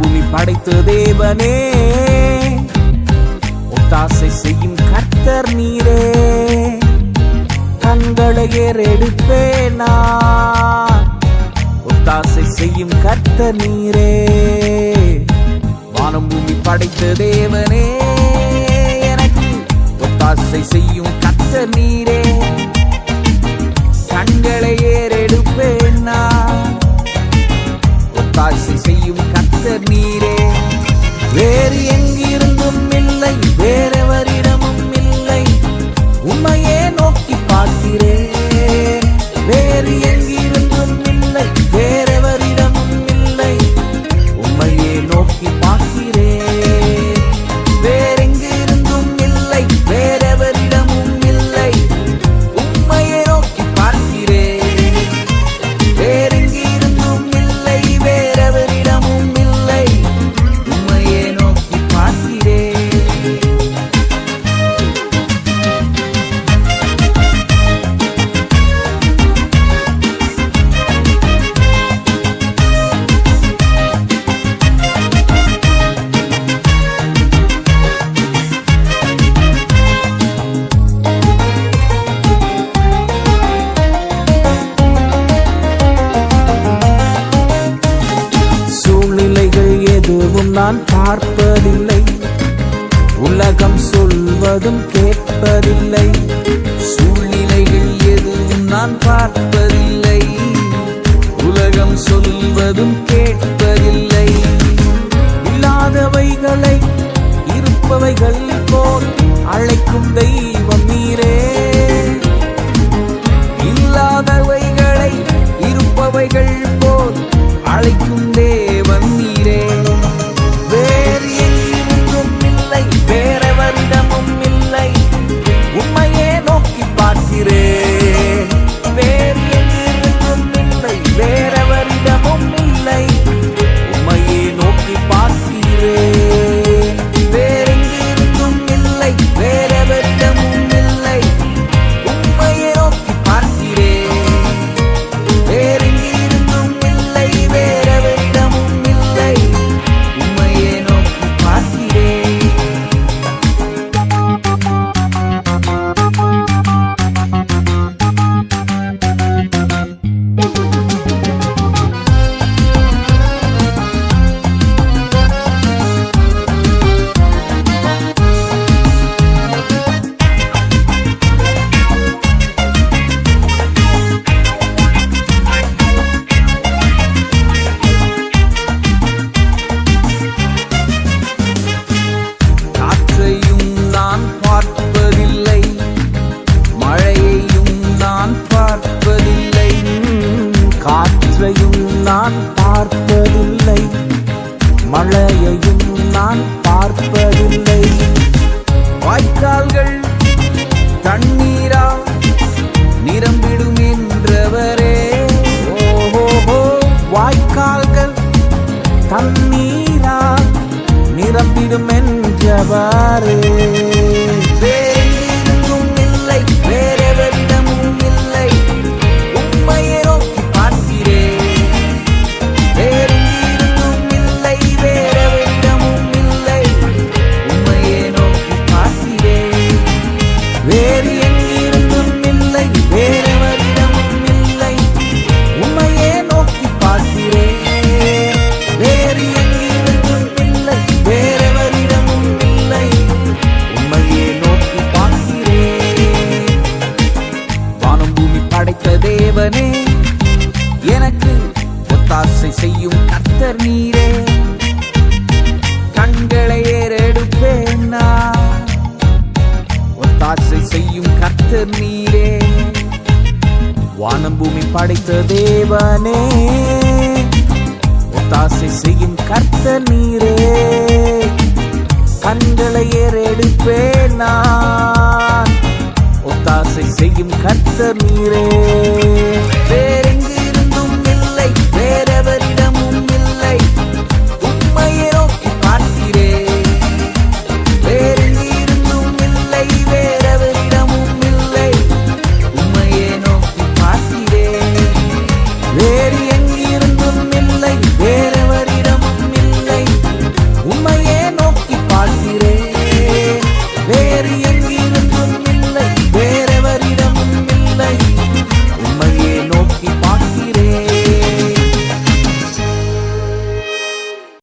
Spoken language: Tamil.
படைத்த தேவனே. ஒத்தாசை செய்யும் கர்த்தர் நீரே. கண்களை ஏறெடுப்பேனா ஒத்தாசை செய்யும் கர்த்தர் நீரே. வானம் பூமி படைத்த தேவனே. எனக்கு ஒத்தாசை செய்யும் கர்த்தர் நீரே. கண்களை ஏறெடுப்பேனா ஒத்தாசை செய்யும் கர்த்தர் நீரே. வேறு எங்கிருந்தும் இல்லை வேறெவரிடமும் இல்லை. உண்மையே நோக்கி பார்க்கிறே. வேறு எங்கிருந்தும் இல்லை வேறெவரிடமும் இல்லை. உண்மையே நோக்கி பார்க்கிறேன் எதுவும் நான் பார்ப்பதில்லை. உலகம் சொல்வதும் கேட்பதில்லை. சூழ்நிலைகள் எதுவும் நான் பார்ப்பதில்லை. உலகம் சொல்வதும் கேட்பதில்லை. இல்லாதவைகளை இருப்பவைகள் போல் அழைக்கும் தெய்வம் நீரே. செய்யும் கர்த்தர் நீரே. கண்களை ஏறெடுப்பேன் நான். ஒத்தாசை செய்யும் கர்த்தர் நீரே. வானம் பூமி படைத்த தேவனே. ஒத்தாசை செய்யும் கர்த்தர் நீரே. கண்களை ஏறெடுப்பேன் நான். ஒத்தாசை செய்யும் கர்த்தர் நீரே.